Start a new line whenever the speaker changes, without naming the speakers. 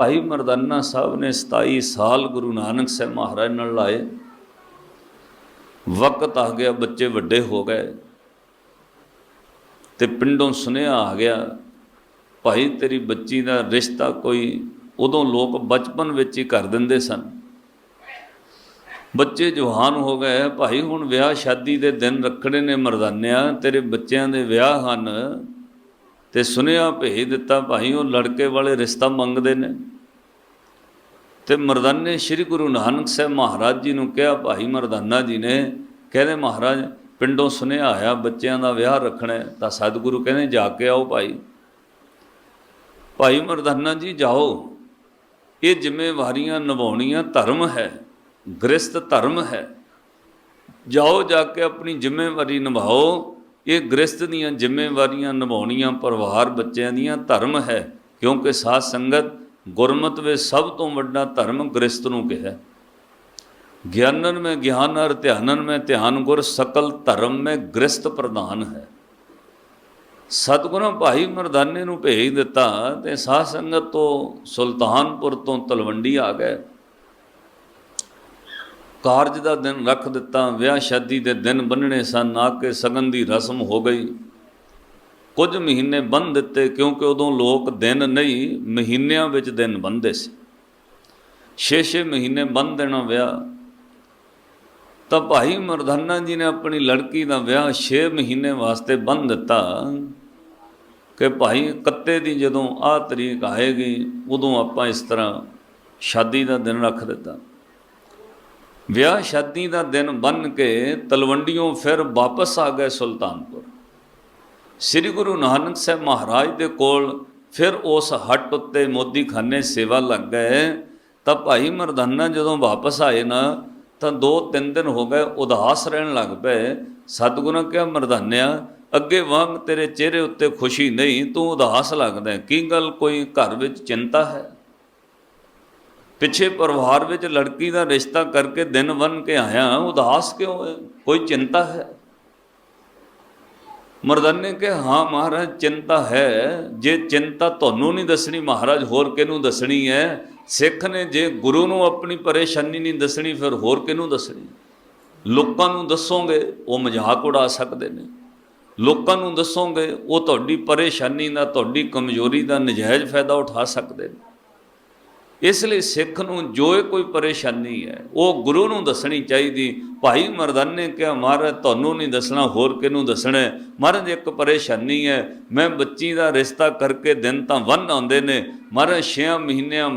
ਭਾਈ ਮਰਦਾਨਾ ਸਾਹਿਬ ਨੇ 27 ਸਾਲ ਗੁਰੂ ਨਾਨਕ ਸਾਹਿਬ ਮਹਾਰਾਜ ਨਾਲ ਲਾਏ। ਵਕਤ ਆ ਗਿਆ, ਬੱਚੇ ਵੱਡੇ ਹੋ ਗਏ ਤੇ ਪਿੰਡੋਂ ਸੁਨੇਹਾ ਆ ਗਿਆ, ਭਾਈ, ਤੇਰੀ ਬੱਚੀ ਦਾ ਰਿਸ਼ਤਾ ਕੋਈ ਉਦੋਂ ਲੋਕ ਬਚਪਨ ਵਿੱਚ ਹੀ ਕਰ ਦਿੰਦੇ ਸਨ। ਬੱਚੇ ਜਵਾਨ ਹੋ ਗਏ, ਭਾਈ, ਹੁਣ ਵਿਆਹ ਸ਼ਾਦੀ ਦੇ ਦਿਨ ਰੱਖਣੇ ਨੇ ਮਰਦਾਨਿਆਂ, ਤੇਰੇ ਬੱਚਿਆਂ ਦੇ ਵਿਆਹ ਹਨ ਤੇ ਸੁਨੇਹਾ ਭੇਜ ਦਿੱਤਾ, ਭਾਈ, ਉਹ ਲੜਕੇ ਵਾਲੇ ਰਿਸ਼ਤਾ ਮੰਗਦੇ ਨੇ। ਤੇ ਮਰਦਾਨੇ ਸ੍ਰੀ ਗੁਰੂ ਨਾਨਕ ਸਾਹਿਬ ਮਹਾਰਾਜ ਜੀ ਨੂੰ ਕਿਹਾ, ਭਾਈ ਮਰਦਾਨਾ ਜੀ ਨੇ ਕਹਿੰਦੇ, ਮਹਾਰਾਜ, ਪਿੰਡੋਂ ਸੁਨੇਹਾ ਆਇਆ, ਬੱਚਿਆਂ ਦਾ ਵਿਆਹ ਰੱਖਣਾ ਤਾਂ ਸਤਿਗੁਰੂ ਕਹਿੰਦੇ, ਜਾ ਕੇ ਆਓ ਭਾਈ। ਭਾਈ ਮਰਦਾਨਾ ਜੀ, ਜਾਓ। ਇਹ ਜ਼ਿੰਮੇਵਾਰੀਆਂ ਨਿਭਾਉਣੀਆਂ ਧਰਮ ਹੈ ਗ੍ਰਸਤ ਧਰਮ ਹੈ। ਜਾਓ, ਜਾ ਕੇ ਆਪਣੀ ਜ਼ਿੰਮੇਵਾਰੀ ਨਿਭਾਓ। ਇਹ ਗ੍ਰਸਤ ਦੀਆਂ ਜ਼ਿੰਮੇਵਾਰੀਆਂ ਨਿਭਾਉਣੀਆਂ ਪਰਿਵਾਰ ਬੱਚਿਆਂ ਦੀਆਂ ਧਰਮ ਹੈ, ਕਿਉਂਕਿ ਸਾਧ ਸੰਗਤ ਗੁਰਮਤ ਵਿੱਚ ਸਭ ਤੋਂ ਵੱਡਾ ਧਰਮ ਗ੍ਰਸਤ ਨੂੰ ਕਿਹਾ। ਗਿਆਨਨ ਮੈਂ ਗਿਆਨ ਅਰ ਧਿਆਨਨ ਮੈਂ ਧਿਆਨ ਗੁਰ ਸਕਲ ਧਰਮ ਮੈਂ ਗ੍ਰਸਤ ਪ੍ਰਧਾਨ ਹੈ। ਸਤਿਗੁਰਾਂ ਭਾਈ ਮਰਦਾਨੇ ਨੂੰ ਭੇਜ ਦਿੱਤਾ ਤੇ ਸਾਧ ਸੰਗਤ ਤੋਂ ਸੁਲਤਾਨਪੁਰ ਤੋਂ ਤਲਵੰਡੀ ਆ ਗਏ। ਕਾਰਜ ਦਾ ਦਿਨ ਰੱਖ ਦਿੱਤਾ, ਵਿਆਹ ਸ਼ਾਦੀ ਦੇ ਦਿਨ ਬੰਨਣੇ ਸਨ, ਆ ਕੇ ਸਗਨ ਦੀ ਰਸਮ ਹੋ ਗਈ। ਕੁਝ ਮਹੀਨੇ ਬੰਨ ਦਿੱਤੇ ਕਿਉਂਕਿ ਉਦੋਂ ਲੋਕ ਦਿਨ ਨਹੀਂ, ਮਹੀਨਿਆਂ ਵਿੱਚ ਦਿਨ ਬੰਨਦੇ ਸੀ। 6-6 ਮਹੀਨੇ ਬੰਨ ਦੇਣਾ ਵਿਆਹ। ਤਾਂ ਭਾਈ ਮਰਦਾਨਾ ਜੀ ਨੇ ਆਪਣੀ ਲੜਕੀ ਦਾ ਵਿਆਹ 6 ਮਹੀਨੇ ਵਾਸਤੇ ਬੰਨ ਦਿੱਤਾ ਕਿ ਭਾਈ ਕੱਤੇ ਦੀ ਜਦੋਂ ਆਹ ਤਰੀਕ ਆਏਗੀ, ਉਦੋਂ ਆਪਾਂ ਇਸ ਤਰ੍ਹਾਂ ਸ਼ਾਦੀ ਦਾ ਦਿਨ ਰੱਖ ਦਿੱਤਾ। ਵਿਆਹ ਸ਼ਾਦੀ ਦਾ ਦਿਨ ਬੰਨ ਕੇ ਤਲਵੰਡੀਓਂ ਫਿਰ ਵਾਪਸ ਆ ਗਏ ਸੁਲਤਾਨਪੁਰ। ਸ੍ਰੀ ਗੁਰੂ ਨਾਨਕ ਸਾਹਿਬ ਮਹਾਰਾਜ ਦੇ ਕੋਲ ਫਿਰ ਉਸ ਹੱਟ ਉੱਤੇ ਮੋਦੀਖਾਨੇ ਸੇਵਾ ਲੱਗ ਗਏ। ਤਾਂ ਭਾਈ ਮਰਦਾਨਾ ਜਦੋਂ ਵਾਪਸ ਆਏ ਨਾ, ਤਾਂ ਦੋ ਤਿੰਨ ਦਿਨ ਹੋ ਗਏ ਉਦਾਸ ਰਹਿਣ ਲੱਗ ਪਏ। ਸਤਿਗੁਰਾਂ ਕਿਹਾ, ਮਰਦਾਨਿਆ, ਅੱਗੇ ਵਾਂਗ ਤੇਰੇ ਚਿਹਰੇ ਉੱਤੇ ਖੁਸ਼ੀ ਨਹੀਂ, ਤੂੰ ਉਦਾਸ ਲੱਗਦਾ ਕੀ ਗੱਲ ਕੋਈ ਘਰ ਵਿੱਚ ਚਿੰਤਾ ਹੈ? ਪਿੱਛੇ ਪਰਿਵਾਰ ਵਿੱਚ ਲੜਕੀ ਦਾ ਰਿਸ਼ਤਾ ਕਰਕੇ ਦਿਨ ਬਨ ਕੇ ਆਇਆ। ਉਦਾਸ ਕਿਉਂ ਹੈ? ਕੋਈ ਚਿੰਤਾ ਹੈ? ਮਰਦਾਨੇ ਕਿ ਹਾਂ ਮਹਾਰਾਜ, ਚਿੰਤਾ ਹੈ। ਜੇ ਚਿੰਤਾ ਤੁਹਾਨੂੰ ਨਹੀਂ ਦੱਸਣੀ, ਮਹਾਰਾਜ ਹੋਰ ਕਿਹਨੂੰ ਦੱਸਣੀ ਹੈ? ਸਿੱਖ ਨੇ ਜੇ ਗੁਰੂ ਨੂੰ ਆਪਣੀ ਪਰੇਸ਼ਾਨੀ ਨਹੀਂ ਦੱਸਣੀ, ਫਿਰ ਹੋਰ ਕਿਹਨੂੰ ਦੱਸਣੀ? ਲੋਕਾਂ ਨੂੰ ਦੱਸੋਗੇ, ਉਹ ਮਜ਼ਾਕ ਉਡਾ ਸਕਦੇ ਨੇ। ਲੋਕਾਂ ਨੂੰ ਦੱਸੋਗੇ, ਉਹ ਤੁਹਾਡੀ ਪਰੇਸ਼ਾਨੀ ਦਾ, ਤੁਹਾਡੀ ਕਮਜ਼ੋਰੀ ਦਾ ਨਜਾਇਜ਼ ਫਾਇਦਾ ਉਠਾ ਸਕਦੇ ਨੇ। ਇਸ ਲਈ ਸਿੱਖ ਨੂੰ ਜੋ ਕੋਈ ਪਰੇਸ਼ਾਨੀ ਹੈ, ਉਹ ਗੁਰੂ ਨੂੰ ਦੱਸਣੀ ਚਾਹੀਦੀ, ਭਾਈ ਮਰਦਾਨੇ ਕਿਹਾ, ਮਹਾਰਾਜ, ਤੁਹਾਨੂੰ ਨਹੀਂ ਦੱਸਣਾ, ਹੋਰ ਕਿਹਨੂੰ ਦੱਸਣਾ ਮਹਾਰਾਜ, ਇੱਕ ਪਰੇਸ਼ਾਨੀ ਹੈ, ਮੈਂ ਬੱਚੀ ਦਾ ਰਿਸ਼ਤਾ ਕਰਕੇ ਦਿਨ ਤਾਂ ਵੰਨ ਆਉਂਦੇ ਨੇ, ਮਹਾਰਾਜ 6 ਮਹੀਨਿਆਂ